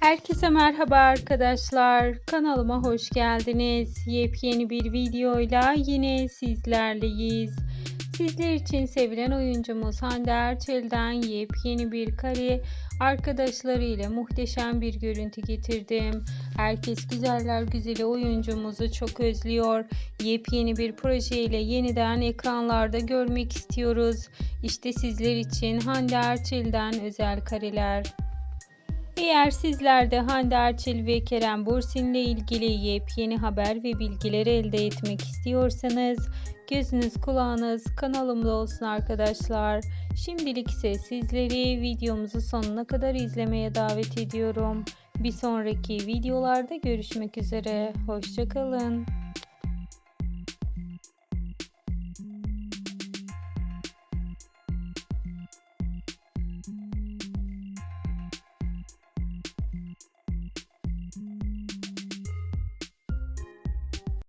Herkese merhaba arkadaşlar. Kanalıma hoş geldiniz. Yepyeni bir videoyla yine sizlerleyiz. Sizler için sevilen oyuncumuz Hande Erçel'den yepyeni bir kare arkadaşlarıyla muhteşem bir görüntü getirdim. Herkes güzeller güzeli oyuncumuzu çok özlüyor. Yepyeni bir projeyle yeniden ekranlarda görmek istiyoruz. İşte sizler için Hande Erçel'den özel kareler. Eğer sizler de Hande Erçel ve Kerem Bürsin ile ilgili yepyeni haber ve bilgileri elde etmek istiyorsanız gözünüz kulağınız kanalımda olsun arkadaşlar. Şimdilik ise sizleri videomuzu sonuna kadar izlemeye davet ediyorum. Bir sonraki videolarda görüşmek üzere. Hoşçakalın.